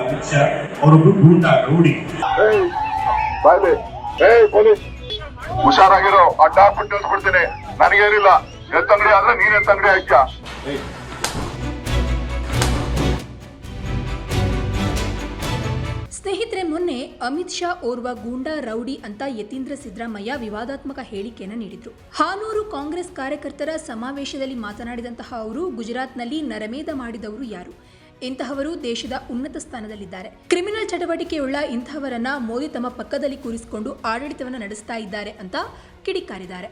ಅಮಿತ್ ಶಾ ಅವರೊಬ್ರು ಗೂಂಡ ರೌಡಿ ಏಯ್ ಏಯ್ ಪೊಲೀಸ್. ಹುಷಾರಾಗಿರೋ ಅಡ್ಡ ಹಾಕ್ಬಿಟ್ಟು ಕಳ್ಸ್ಬಿಡ್ತೀನಿ ನನಗೇನಿಲ್ಲ ಎತ್ತಂಗಡಿ ಆದ್ರೆ ನೀನ್ ಎತ್ತಂಗಡಿ ಹಾಕ್ಯಾ ಸ್ನೇಹಿತರೆ ಮೊನ್ನೆ ಅಮಿತ್ ಶಾ ಓರ್ವ ಗೂಂಡಾ ರೌಡಿ ಅಂತ ಯತೀಂದ್ರ ಸಿದ್ದರಾಮಯ್ಯ ವಿವಾದಾತ್ಮಕ ಹೇಳಿಕೆಯನ್ನು ನೀಡಿದ್ರು. ಹಾನೂರು ಕಾಂಗ್ರೆಸ್ ಕಾರ್ಯಕರ್ತರ ಸಮಾವೇಶದಲ್ಲಿ ಮಾತನಾಡಿದಂತಹ ಅವರು ಗುಜರಾತ್ನಲ್ಲಿ ನರಮೇಧ ಮಾಡಿದವರು ಯಾರು? ಇಂತಹವರು ದೇಶದ ಉನ್ನತ ಸ್ಥಾನದಲ್ಲಿದ್ದಾರೆ. ಕ್ರಿಮಿನಲ್ ಚಟುವಟಿಕೆಯುಳ್ಳ ಇಂತಹವರನ್ನ ಮೋದಿ ತಮ್ಮ ಪಕ್ಕದಲ್ಲಿ ಕೂರಿಸಿಕೊಂಡು ಆಡಳಿತವನ್ನು ನಡೆಸ್ತಾ ಇದ್ದಾರೆ ಅಂತ ಕಿಡಿಕಾರಿದ್ದಾರೆ.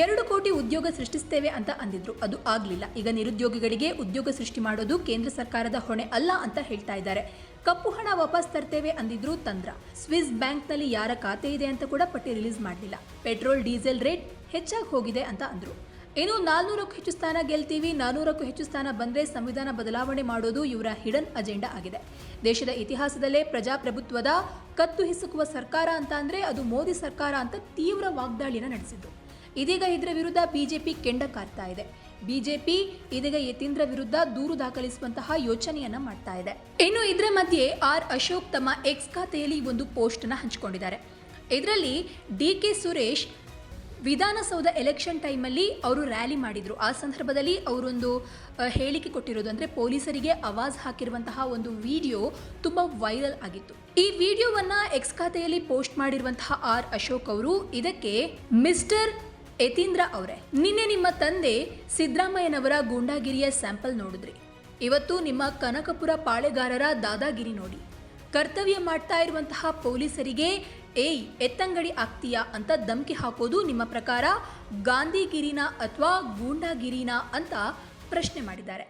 ಎರಡು ಕೋಟಿ ಉದ್ಯೋಗ ಸೃಷ್ಟಿಸ್ತೇವೆ ಅಂತ ಅಂದಿದ್ರು. ಅದು ಆಗ್ಲಿಲ್ಲ. ಈಗ ನಿರುದ್ಯೋಗಿಗಳಿಗೆ ಉದ್ಯೋಗ ಸೃಷ್ಟಿ ಮಾಡೋದು ಕೇಂದ್ರ ಸರ್ಕಾರದ ಹೊಣೆ ಅಲ್ಲ ಅಂತ ಹೇಳ್ತಾ ಇದ್ದಾರೆ. ಕಪ್ಪು ಹಣ ವಾಪಸ್ ತರ್ತೇವೆ ಅಂದಿದ್ರು ತಂದ್ರ. ಸ್ವಿಸ್ ಬ್ಯಾಂಕ್ನಲ್ಲಿ ಯಾರ ಖಾತೆ ಇದೆ ಅಂತ ಕೂಡ ಪಟ್ಟಿ ರಿಲೀಸ್ ಮಾಡಲಿಲ್ಲ. ಪೆಟ್ರೋಲ್, ಡೀಸೆಲ್ ರೇಟ್ ಹೆಚ್ಚಾಗಿ ಹೋಗಿದೆ ಅಂತ ಅಂದ್ರು. ಇನ್ನು ನಾಲ್ನೂರಕ್ಕೂ ಹೆಚ್ಚು ಸ್ಥಾನ ಗೆಲ್ತೀವಿ ನಾನ್ನೂರಕ್ಕೂ ಹೆಚ್ಚು ಸ್ಥಾನ ಬಂದರೆ ಸಂವಿಧಾನ ಬದಲಾವಣೆ ಮಾಡೋದು ಇವರ ಹಿಡನ್ ಅಜೆಂಡಾ ಆಗಿದೆ. ದೇಶದ ಇತಿಹಾಸದಲ್ಲೇ ಪ್ರಜಾಪ್ರಭುತ್ವದ ಕತ್ತು ಹಿಸುಕುವ ಸರ್ಕಾರ ಅಂತ ಅಂದರೆ ಅದು ಮೋದಿ ಸರ್ಕಾರ ಅಂತ ತೀವ್ರ ವಾಗ್ದಾಳಿಯನ್ನು ನಡೆಸಿದ್ದು. ಇದೀಗ ಇದರ ವಿರುದ್ಧ ಬಿಜೆಪಿ ಕೆಂಡ ಕಾರ್ತಾ ಇದೆ. ಬಿಜೆಪಿ ಇದೀಗ ಯತೀಂದ್ರ ವಿರುದ್ಧ ದೂರು ದಾಖಲಿಸುವಂತಹ ಯೋಚನೆಯನ್ನ ಮಾಡ್ತಾ ಇದೆ. ಇನ್ನು ಇದರ ಮಧ್ಯೆ ಆರ್ ಅಶೋಕ್ ತಮ್ಮ ಎಕ್ಸ್ ಖಾತೆಯಲ್ಲಿ ಒಂದು ಪೋಸ್ಟ್ ಅನ್ನ ಹಂಚಿಕೊಂಡಿದ್ದಾರೆ. ಇದರಲ್ಲಿ D K Suresh Vidhana Soudha election ಟೈಮಲ್ಲಿ ಅವರು ರ್ಯಾಲಿ ಮಾಡಿದರು. ಆ ಸಂದರ್ಭದಲ್ಲಿ ಅವರೊಂದು ಹೇಳಿಕೆ ಕೊಟ್ಟಿರೋದು ಅಂದರೆ ಪೊಲೀಸರಿಗೆ ಅವಾಜ್ ಹಾಕಿರುವಂತಹ ಒಂದು ವಿಡಿಯೋ ತುಂಬ ವೈರಲ್ ಆಗಿತ್ತು. ಈ ವಿಡಿಯೋವನ್ನು ಎಕ್ಸ್ ಖಾತೆಯಲ್ಲಿ ಪೋಸ್ಟ್ ಮಾಡಿರುವಂತಹ ಆರ್ ಅಶೋಕ್ ಅವರು, ಇದಕ್ಕೆ ಮಿಸ್ಟರ್ ಯತೀಂದ್ರ ಅವರೇ. ನಿನ್ನೆ ನಿಮ್ಮ ತಂದೆ ಸಿದ್ದರಾಮಯ್ಯನವರ ಗೂಂಡಾಗಿರಿಯ ಸ್ಯಾಂಪಲ್ ನೋಡಿದ್ರಿ. ಇವತ್ತು ನಿಮ್ಮ ಕನಕಪುರ ಪಾಳೆಗಾರರ ದಾದಾಗಿರಿ ನೋಡಿ. ಕರ್ತವ್ಯ ಮಾಡ್ತಾ ಇರುವಂತಹ ಪೊಲೀಸರಿಗೆ ಏಯ್ ಎತ್ತಂಗಡಿ ಆಗ್ತೀಯಾ ಅಂತ ಧಮಕಿ ಹಾಕೋದು ನಿಮ್ಮ ಪ್ರಕಾರ ಗಾಂಧಿಗಿರಿನ ಅಥವಾ ಗೂಂಡಾಗಿರಿನ ಅಂತ ಪ್ರಶ್ನೆ ಮಾಡಿದ್ದಾರೆ.